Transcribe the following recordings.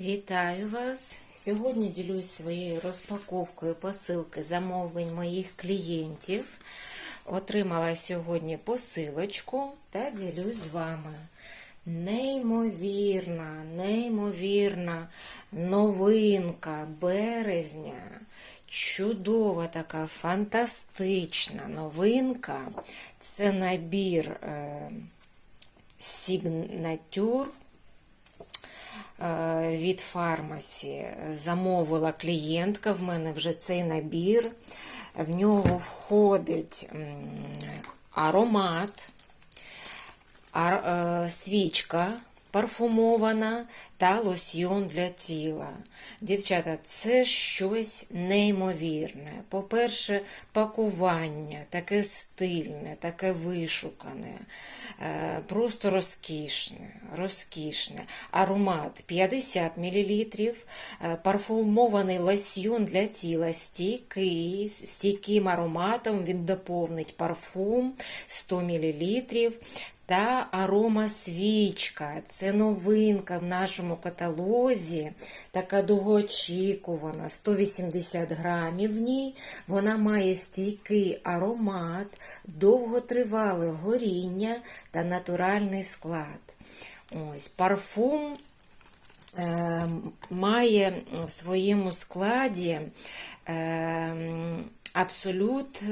Вітаю вас! Сьогодні ділюсь своєю розпаковкою посилки замовлень моїх клієнтів. Отримала сьогодні посилочку та ділюсь з вами. Неймовірна, неймовірна новинка березня. Чудова така фантастична новинка. Це набір е, е, від фармасі. Замовила клієнтка, в мене вже цей набір. В нього входить аромат, ар- е, свічка парфумована та лосьйон для тіла. Дівчата, це щось неймовірне. По-перше, пакування таке стильне, таке вишукане, е, просто розкішне, розкішне. Аромат 50 мл, парфумований лосьйон для тіла, стійкий, стійким ароматом він доповнить парфум 100 мл. Та арома свічка. Це новинка в нашому каталозі, така довгоочікувана, 180 грамів в ній. Вона має стійкий аромат, довготривале горіння та натуральний склад. Ось парфум е, має в своєму складі е, абсолют.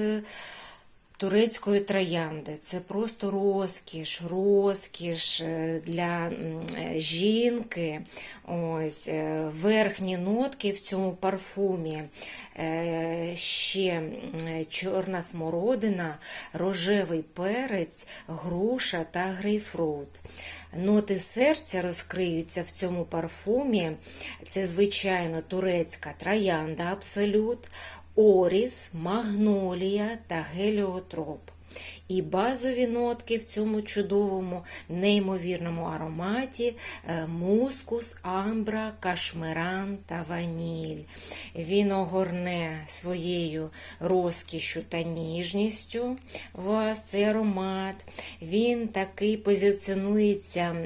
Турецької троянди. Це просто розкіш, розкіш е, для е, жінки. Ось е, верхні нотки в цьому парфумі. Ще чорна смородина, рожевий перець, груша та грейпфрут. Ноти серця розкриються в цьому парфумі. Це, звичайно, турецька троянда абсолют, оріс, магнолія та геліотроп. І базові нотки в цьому чудовому, неймовірному ароматі е, мускус, амбра, кашмиран та ваніль. Він огорне своєю розкішю та ніжністю вас цей аромат. Він такий позиціонується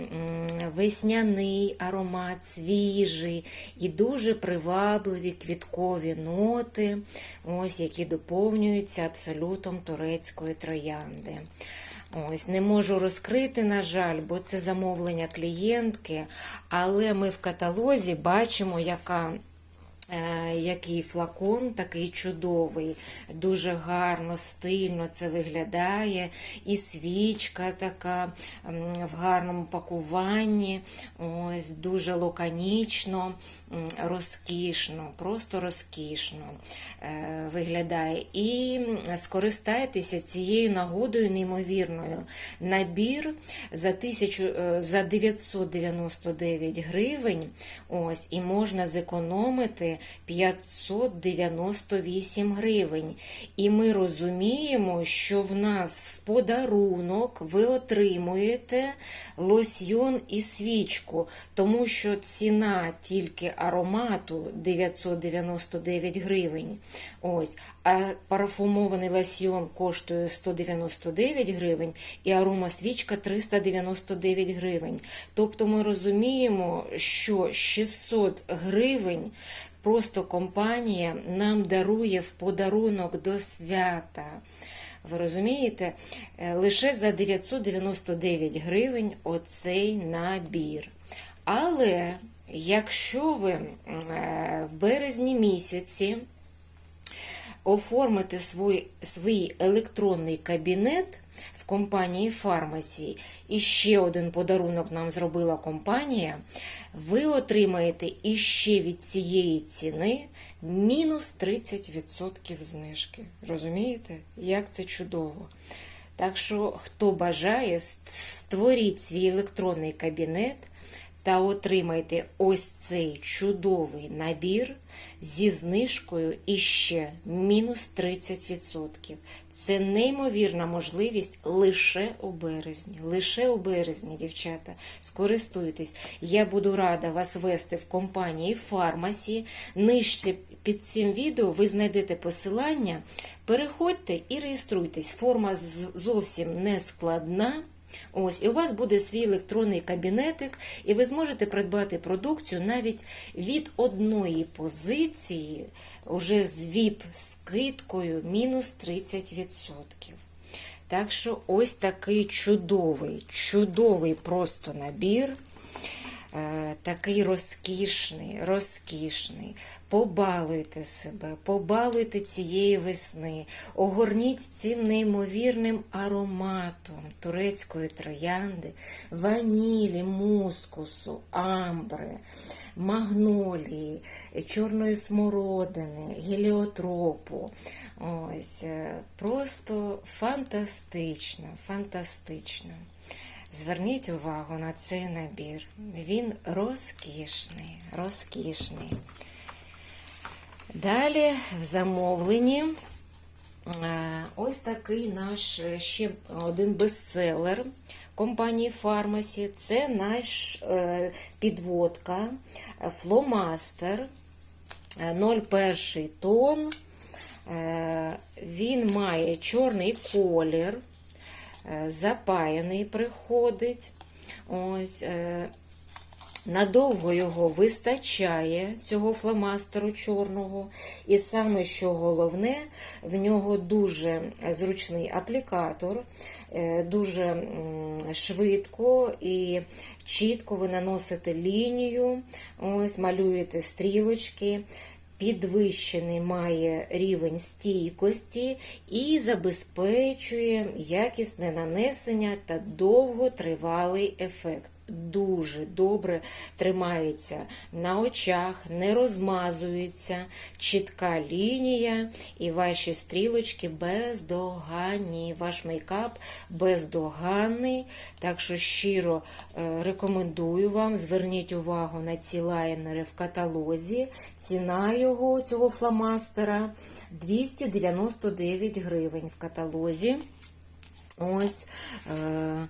весняний аромат, свіжий і дуже привабливі квіткові ноти, ось які доповнюються абсолютом турецької троянди. Ось не можу розкрити, на жаль, бо це замовлення клієнтки, але ми в каталозі бачимо, яка. е, Який флакон такий чудовий, дуже гарно, стильно це виглядає, і свічка така в гарному пакуванні, ось дуже лаконічно, розкішно, просто розкішно е, виглядає. І скористайтеся цією нагодою неймовірною. Набір за, тисячу, е, за 999 гривень, ось, і можна зекономити 598 гривень. І ми розуміємо, що в нас в подарунок ви отримуєте лосьйон і свічку, тому що ціна тільки аромату 999 гривень. Ось, а парфумований лосьйон коштує 199 гривень, і арома свічка 399 гривень. Тобто ми розуміємо, що 600 гривень просто компанія нам дарує в подарунок до свята. Ви розумієте? Е, Лише за 999 гривень оцей набір. Але якщо ви е, в березні місяці оформите свій, свій електронний кабінет в компанії Фармасі, і ще один подарунок нам зробила компанія, ви отримаєте іще від цієї ціни мінус 30% знижки. Розумієте, як це чудово? Так що, хто бажає, ст- створіть свій електронний кабінет та отримайте ось цей чудовий набір зі знижкою іще мінус 30%. Це неймовірна можливість лише у березні. Лише у березні, дівчата. Скористуйтесь. Я буду рада вас вести в компанії Фармасі. Нижче під цим відео ви знайдете посилання. Переходьте і реєструйтесь. Форма зовсім не складна. Ось, і у вас буде свій електронний кабінетик, і ви зможете придбати продукцію навіть від одної позиції, уже з ВІП скидкою мінус 30%. Так що ось такий чудовий, чудовий просто набір. Е, Такий розкішний, розкішний. Побалуйте себе, побалуйте цієї весни, огорніть цим неймовірним ароматом турецької троянди, ванілі, мускусу, амбри, магнолії, чорної смородини, геліотропу. Ось, е, просто фантастично, фантастично. Зверніть увагу на цей набір. Він розкішний, розкішний. Далі в замовленні е, ось такий наш ще один бестселер компанії Фармасі. Це наш е, підводка Фломастер е, 0,1 тон. Е, Він має чорний колір, запаяний приходить. Ось, е, Надовго його вистачає, цього фломастеру чорного. І саме що головне, в нього дуже зручний аплікатор, е, дуже швидко і чітко ви наносите лінію, ось, малюєте стрілочки. Підвищений має рівень стійкості і забезпечує якісне нанесення та довготривалий ефект. Дуже добре тримається на очах, не розмазується, чітка лінія, і ваші стрілочки бездоганні. Ваш мейкап бездоганний. Так що щиро е, рекомендую вам, зверніть увагу на ці лайнери в каталозі. Ціна його, цього фломастера 299 гривень в каталозі. Ось, е,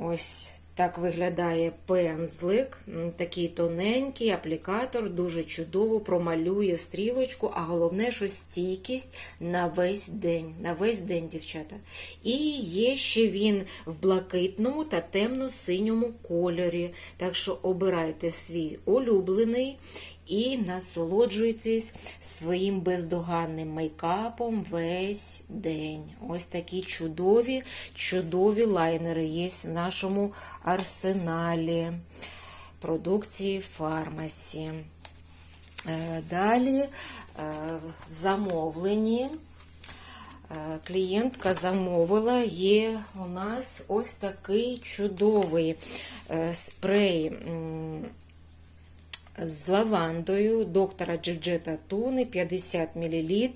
ось так виглядає пензлик, такий тоненький аплікатор, дуже чудово промалює стрілочку, а головне, що стійкість на весь день. На весь день, дівчата. І є ще він в блакитному та темно-синьому кольорі. Так що обирайте свій улюблений і насолоджуйтесь своїм бездоганним мейкапом весь день. Ось такі чудові, чудові лайнери є в нашому арсеналі продукції фармасі. Е, Далі е, в замовленні е, клієнтка замовила, є у нас ось такий чудовий е, спрей. З лавандою доктора Джевджета Туни 50 мл.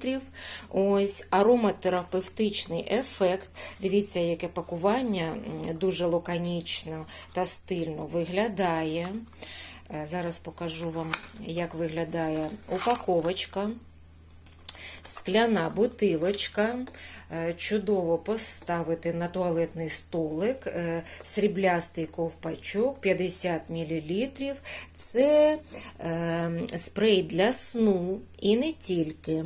Ось ароматерапевтичний ефект. Дивіться, яке пакування дуже лаконічно та стильно виглядає. Е, Зараз покажу вам, як виглядає упаковочка. Скляна бутилочка, чудово поставити на туалетний столик, е, сріблястий ковпачок 50 мл. Це е, спрей для сну і не тільки.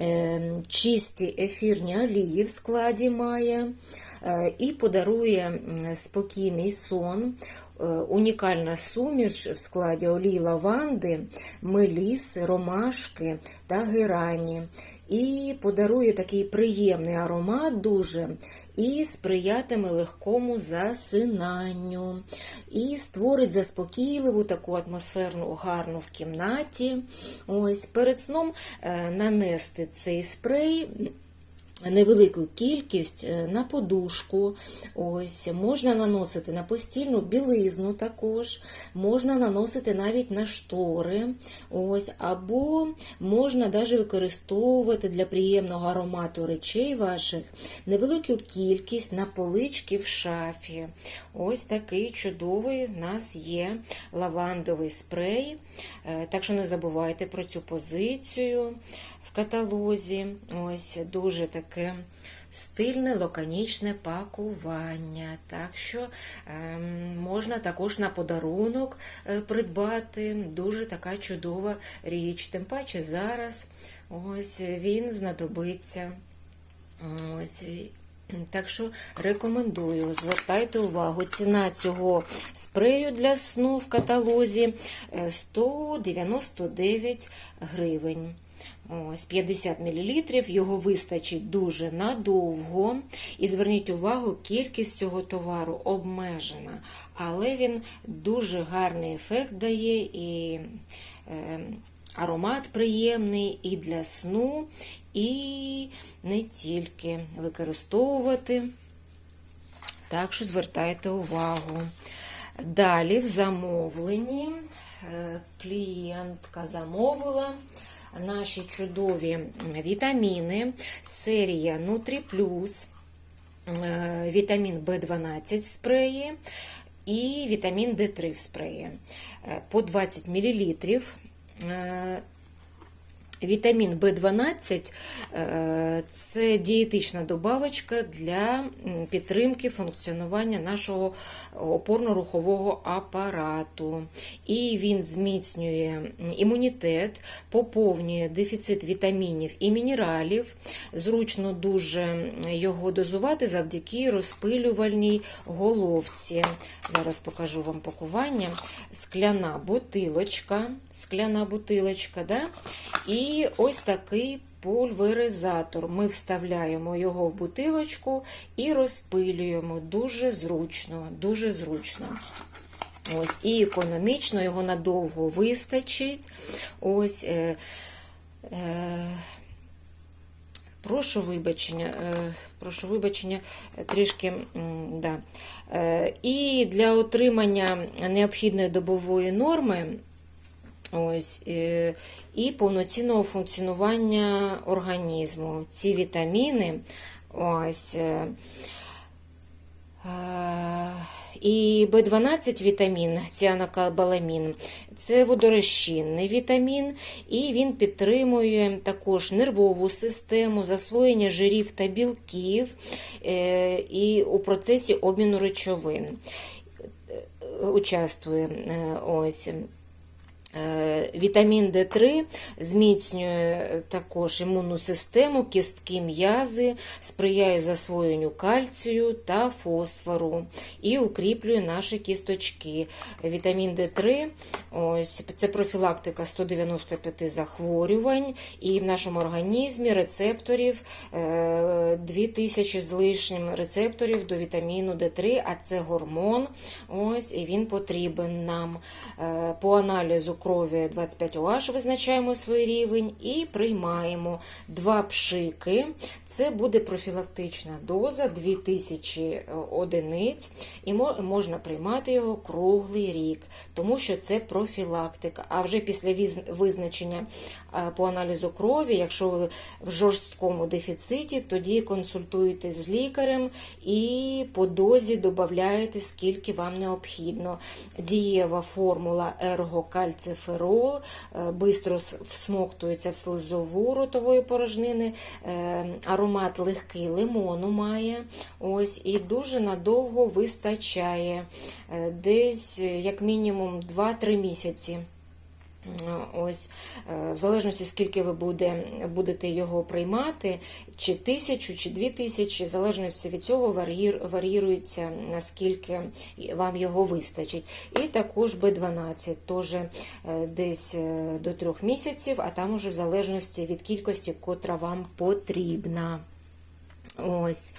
Е, Чисті ефірні олії в складі має е, і подарує спокійний сон. Е, Унікальна суміш в складі олій лаванди, меліси, ромашки та герані. І подарує такий приємний аромат дуже і сприятиме легкому засинанню. І створить заспокійливу таку атмосферну гарну в кімнаті. Ось перед сном е, нанести цей спрей невелику кількість е, на подушку. Ось, можна наносити на постільну білизну також, можна наносити навіть на штори. Ось, або можна навіть використовувати для приємного аромату речей ваших невелику кількість на полички в шафі. Ось такий чудовий в нас є лавандовий спрей. Е, Так що не забувайте про цю позицію в каталозі. Ось дуже таке стильне, лаконічне пакування. Так що ем, можна також на подарунок е, придбати. Дуже така чудова річ. Тим паче зараз ось він знадобиться. Ось Так що рекомендую, звертайте увагу. Ціна цього спрею для сну в каталозі е, 199 гривень. Ось 50 мл, його вистачить дуже надовго. І зверніть увагу, кількість цього товару обмежена, але він дуже гарний ефект дає і е, аромат приємний і для сну, і не тільки використовувати. Так що звертайте увагу. Далі в замовленні е, клієнтка замовила наші чудові вітаміни, серія Нутрі Плюс, е, вітамін В12 в спреї і вітамін Д3 в спреї Е, по 20 мл. Вітамін В12 е, це дієтична добавочка для підтримки функціонування нашого опорно-рухового апарату. І він зміцнює імунітет, поповнює дефіцит вітамінів і мінералів. Зручно дуже його дозувати завдяки розпилювальній головці. Зараз покажу вам пакування. Скляна бутилочка, скляна бутилочка, да? І ось такий пульверизатор. Ми вставляємо його в бутилочку і розпилюємо. Дуже зручно, дуже зручно. Ось, І економічно його надовго вистачить. Ось, е, е, Прошу вибачення, е, прошу вибачення, трішки да. Е, І для отримання необхідної добової норми ось, е, і повноцінного функціонування організму. Ці вітаміни, ось. е, е, І В12 вітамін, ціанокобаламін, це водорозчинний вітамін, і він підтримує також нервову систему, засвоєння жирів та білків і у процесі обміну речовин участвує. Ось. Е, Вітамін Д3 зміцнює також імунну систему, кістки м'язи, сприяє засвоєнню кальцію та фосфору і укріплює наші кісточки. Вітамін Д3 ось, це профілактика 195 захворювань, і в нашому організмі рецепторів е, 2000 з лишнім рецепторів до вітаміну Д3, а це гормон. Ось, і він потрібен нам Е, по аналізу крові 25 OH визначаємо свій рівень і приймаємо два пшики. Це буде профілактична доза 2000 одиниць, і можна приймати його круглий рік, тому що це профілактика. А вже після визначення по аналізу крові, якщо ви в жорсткому дефіциті, тоді консультуєтесь з лікарем і по дозі додаєте, скільки вам необхідно. Дієва формула ергокальциферол, е, бистро всмоктується в слизову ротової порожнини, е, аромат легкий лимону має. Ось, і дуже надовго вистачає, е, десь як мінімум 2-3 місяці. Ось, е, в залежності, скільки ви буде, будете його приймати, чи тисячу, чи дві тисячі, в залежності від цього вар'їрується, наскільки вам його вистачить. І також B12, теж е, десь е, до трьох місяців, а там уже в залежності від кількості, котра вам потрібна. Ось.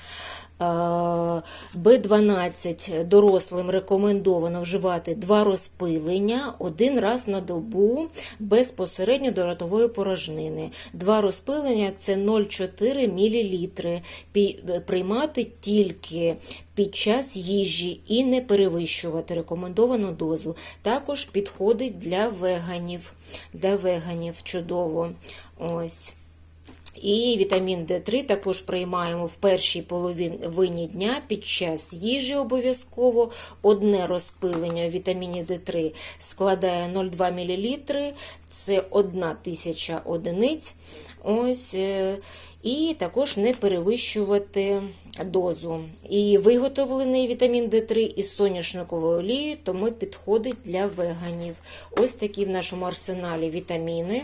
Е, Б12 дорослим рекомендовано вживати два розпилення один раз на добу безпосередньо до ротової порожнини. Два розпилення це 0,4 мл. Приймати тільки під час їжі і не перевищувати рекомендовану дозу. Також підходить для веганів. Для веганів чудово. Ось. І вітамін Д3 також приймаємо в першій половині дня під час їжі обов'язково. Одне розпилення вітаміні Д3 складає 0,2 мл, це 1 тисяча одиниць. Ось, е, і також не перевищувати дозу. І виготовлений вітамін Д3 із соняшникової олії, тому підходить для веганів. Ось такі в нашому арсеналі вітаміни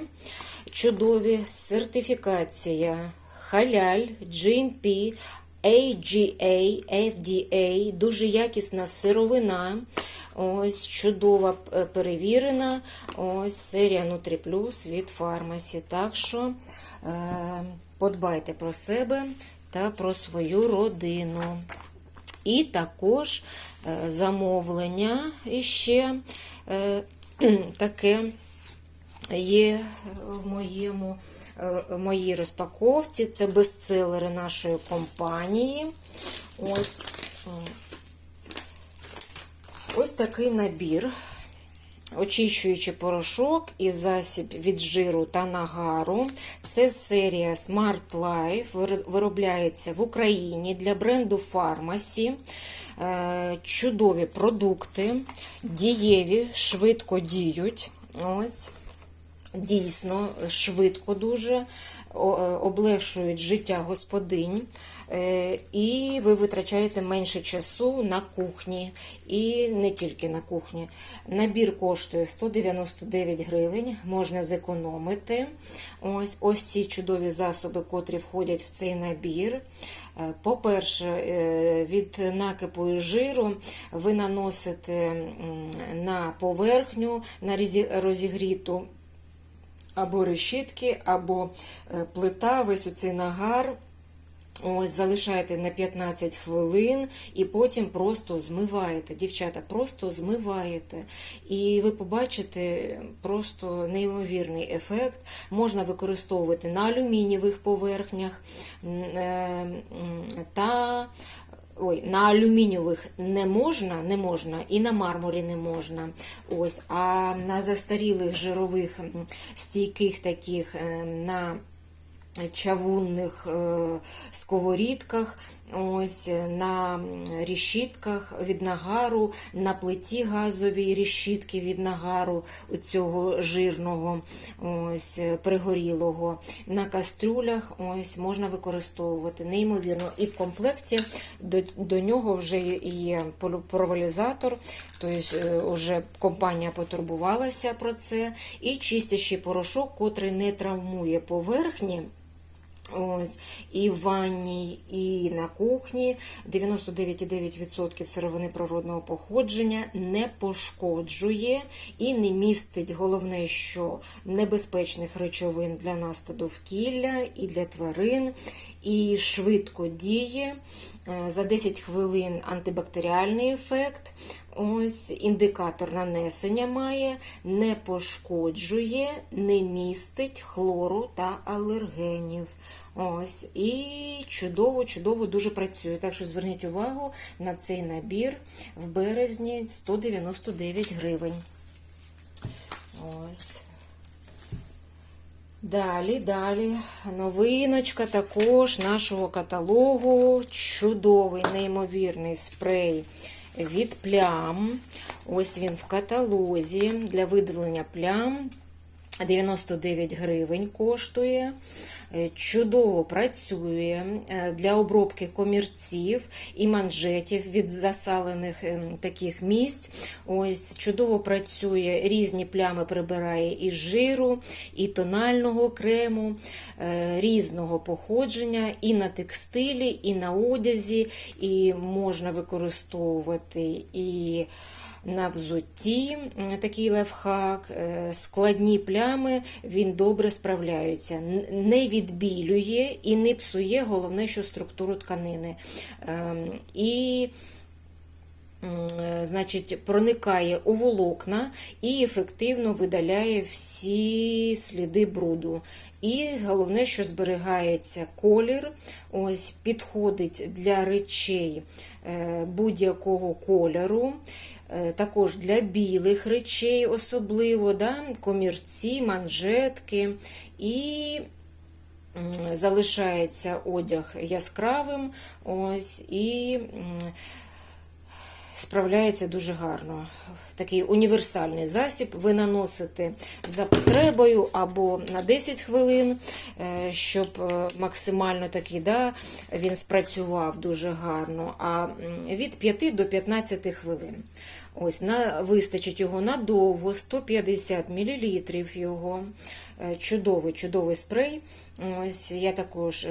чудові, сертифікація халяль, GMP, AGA, FDA, дуже якісна сировина. Ось чудова е, перевірена. Ось серія Nutri Plus від фармасі. Так що е, подбайте про себе та про свою родину. І також е, замовлення іще е, таке є в моєму, е, в моїй розпаковці. Це бестселери нашої компанії. Ось, ось такий набір. Очищуючий порошок і засіб від жиру та нагару. Це серія Smart Life, виробляється в Україні для бренду Pharmacy. Е, Чудові продукти, дієві, швидко діють. Ось. Дійсно, швидко дуже е, облегшують життя господинь, і ви витрачаєте менше часу на кухні, і не тільки на кухні. Набір коштує 199 гривень, можна зекономити. Ось ось ці чудові засоби, котрі входять в цей набір. Е, По-перше, е, від накипу і жиру ви наносите на поверхню, на розігріту або решітки, або е, плита, весь оцей нагар. Ось залишаєте на 15 хвилин і потім просто змиваєте. Дівчата, просто змиваєте. І ви побачите просто неймовірний ефект. Можна використовувати на алюмінієвих поверхнях е, та Ой, на алюмінієвих не можна, не можна, і на мармурі не можна. Ось, а на застарілих жирових стійких таких е, на чавунних е, сковорідках, ось на рішітках від нагару, на плиті газовій рішітки від нагару цього жирного, ось пригорілого. На кастрюлях ось можна використовувати неймовірно. І в комплекті до, до нього вже є провалізатор, тобто е, вже компанія потурбувалася про це. І чистящий порошок, котрий не травмує поверхні. Ось, і в ванні, і на кухні 99,9% сировини природного походження не пошкоджує і не містить головне, що небезпечних речовин для нас та довкілля, і для тварин, і швидко діє. Е, За 10 хвилин антибактеріальний ефект. Ось індикатор нанесення має, не пошкоджує, не містить хлору та алергенів. Ось, і чудово, чудово дуже працює. Так що зверніть увагу на цей набір в березні 199 гривень. Ось. Далі, далі. Новиночка також нашого каталогу. Чудовий, неймовірний спрей від плям. Ось він в каталозі для видалення плям. 99 гривень коштує. Е, Чудово працює е, для обробки комірців і манжетів від засалених ем, таких місць. Ось чудово працює, різні плями прибирає і жиру, і тонального крему, е, різного походження, і на текстилі, і на одязі, і можна використовувати і на взутті такий лайфхак, е, складні плями він добре справляється, не відбілює і не псує, головне, що структуру тканини. Ем, І е, Значить, проникає у волокна і ефективно видаляє всі сліди бруду. І головне, що зберігається колір, ось підходить для речей е, будь-якого кольору. Е, Також для білих речей, особливо да, комірці, манжетки. І залишається одяг яскравим. Ось, і справляється дуже гарно. Такий універсальний засіб. Ви наносите за потребою або на 10 хвилин, е, щоб е, максимально такий, да, він спрацював дуже гарно, а від 5 до 15 хвилин. Ось, на, вистачить його надовго, 150 мл його. Е, Чудовий, чудовий спрей. Ось, я також.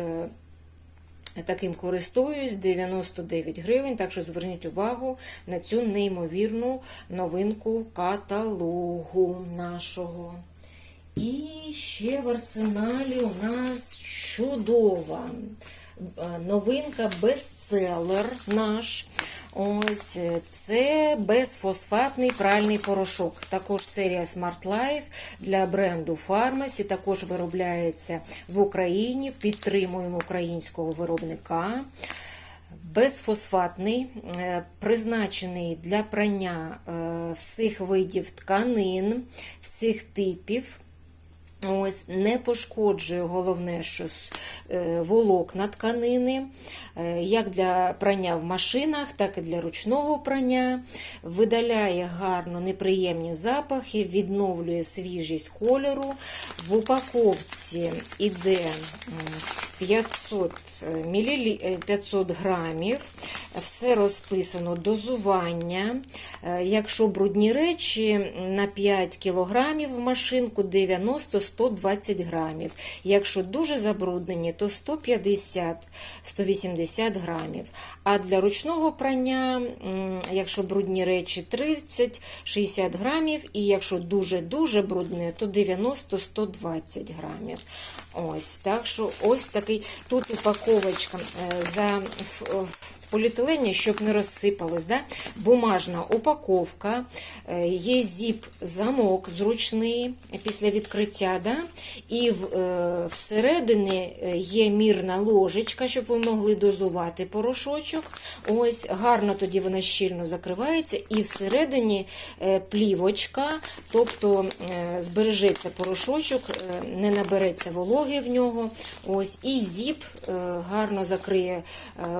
Таким користуюсь 99 гривень, так що зверніть увагу на цю неймовірну новинку каталогу нашого. І ще в арсеналі у нас чудова е, новинка бестселер наш. Ось е, це безфосфатний пральний порошок. Також серія Smart Life для бренду Pharmacy. Також виробляється в Україні. Підтримуємо українського виробника. Безфосфатний, е, призначений для прання е, всіх видів тканин, всіх типів. Ось не пошкоджує головне, що е, волокна тканини, е, як для прання в машинах, так і для ручного прання. Видаляє гарно неприємні запахи, відновлює свіжість кольору. В упаковці іде 500 мл, 500 грамів. Все розписано дозування. Е, Якщо брудні речі на 5 кілограмів в машинку 90-120 грамів. Якщо дуже забруднені, то 150-180 грамів. А для ручного прання, якщо брудні речі 30-60 грамів, і якщо дуже-дуже брудне, то 90-120 грамів. Ось, так що ось такий тут упаковочка е, за поліетилені, щоб не розсипалось. Да? Бумажна упаковка, е, є зіп-замок зручний після відкриття. Да? І е, всередині е, є мірна ложечка, щоб ви могли дозувати порошочок. Ось гарно тоді вона щільно закривається, і всередині плівочка, тобто збережеться порошочок, не набереться вологи в нього. Ось, і зіп гарно закриє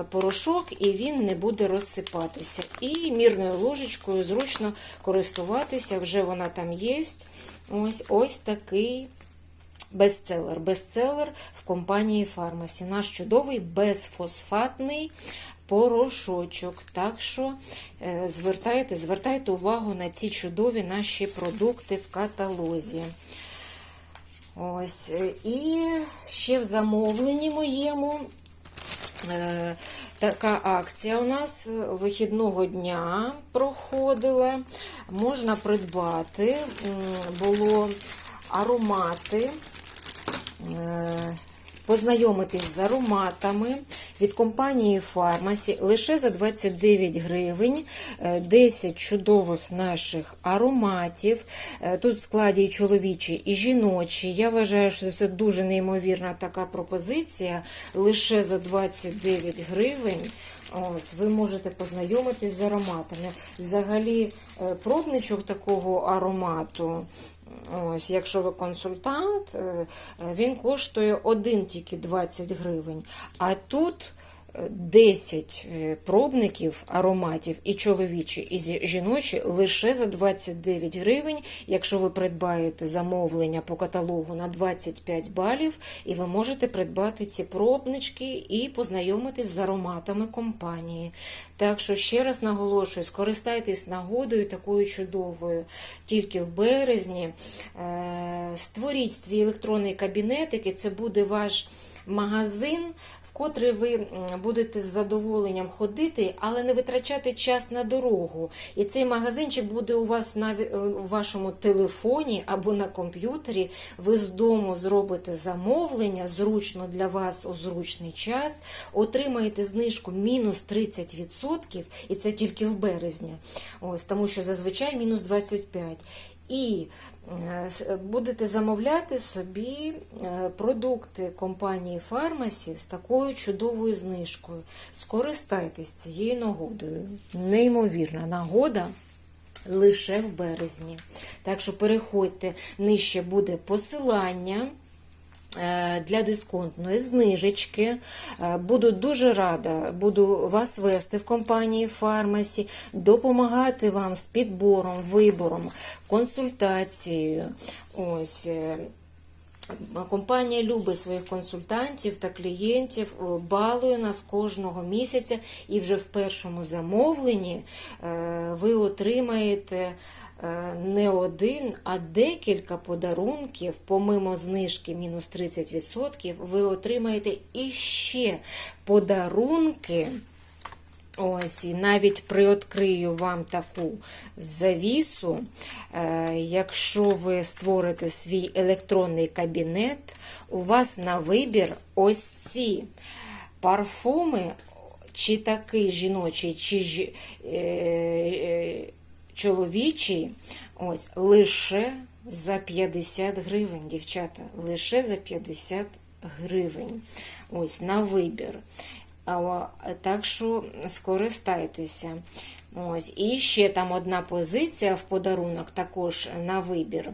порошок, і він не буде розсипатися. І мірною ложечкою зручно користуватися, вже вона там є. Ось ось такий бестселер. Бестселер в компанії Фармасі. Наш чудовий безфосфатний порошочок. Так що е, звертайте, звертайте увагу на ці чудові наші продукти в каталозі. Ось. е, І ще в замовленні моєму. Е, Така акція у нас вихідного дня проходила. Можна придбати. Було аромати, е, познайомитись з ароматами від компанії Фармасі лише за 29 гривень. е, 10 чудових наших ароматів. Е, Тут в складі і чоловічі, і жіночі. Я вважаю, що це дуже неймовірна така пропозиція. Лише за 29 гривень. Ось, ви можете познайомитись з ароматами. Взагалі, е, пробничок такого аромату. Ось, якщо ви консультант, е, він коштує один тільки 20 гривень. А тут 10 е, пробників ароматів і чоловічі, і жіночі лише за 29 гривень, якщо ви придбаєте замовлення по каталогу на 25 балів, і ви можете придбати ці пробнички і познайомитись з ароматами компанії. Так що ще раз наголошую, скористайтесь нагодою такою чудовою. Тільки в березні Е, створіть свій електронний кабінетик, і це буде ваш магазин, котрий ви будете з задоволенням ходити, але не витрачати час на дорогу. І цей магазинчик буде у вас на е, у вашому телефоні або на комп'ютері. Ви з дому зробите замовлення, зручно для вас у зручний час, отримаєте знижку мінус 30%, і це тільки в березні. Ось, тому що зазвичай мінус 25%. І е, будете замовляти собі е, продукти компанії Фармасі з такою чудовою знижкою. Скористайтесь цією нагодою. Неймовірна нагода. Лише в березні. Так що переходьте, нижче буде посилання для дисконтної знижечки. Е, Буду дуже рада, буду вас вести в компанії Фармасі, допомагати вам з підбором, вибором, консультацією. Ось. Е, Компанія любить своїх консультантів та клієнтів, балує нас кожного місяця, і вже в першому замовленні е, ви отримаєте е, не один, а декілька подарунків, помимо знижки мінус 30%, ви отримаєте іще подарунки. Ось, і навіть приоткрию вам таку завісу. Е, Якщо ви створите свій електронний кабінет, у вас на вибір ось ці парфуми, чи такий жіночий, чи жі- е, е, чоловічий, ось, лише за 50 гривень, дівчата, лише за 50 гривень. Ось, на вибір. Так що скористайтеся. Ось. І ще там одна позиція в подарунок також на вибір.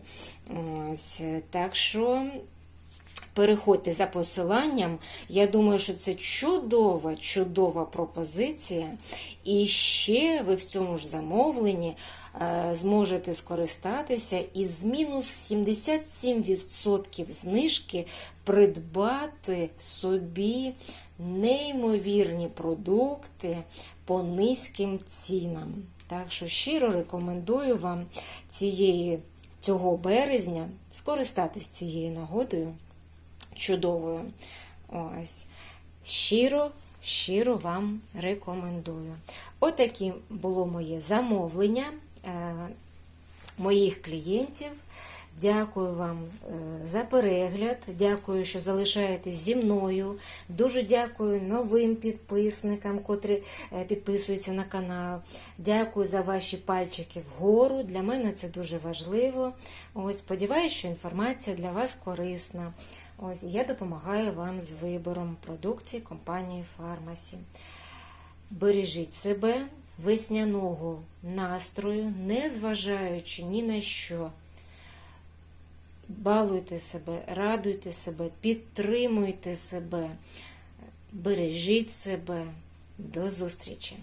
Ось. Так що переходьте за посиланням. Я думаю, що це чудова, чудова пропозиція. І ще ви в цьому ж замовленні е, зможете скористатися і з мінус 77% знижки придбати собі неймовірні продукти по низьким цінам. Так що щиро рекомендую вам цієї, цього березня скористатись цією нагодою чудовою. Ось. Щиро, щиро вам рекомендую. Отакі було моє замовлення е, моїх клієнтів. Дякую вам е, за перегляд. Дякую, що залишаєтесь зі мною. Дуже дякую новим підписникам, котрі е, підписуються на канал. Дякую за ваші пальчики вгору. Для мене це дуже важливо. Ось сподіваюся, що інформація для вас корисна. Ось я допомагаю вам з вибором продукції компанії Фармасі. Бережіть себе, весняного настрою, не зважаючи ні на що. Балуйте себе, радуйте себе, підтримуйте себе, бережіть себе. До зустрічі!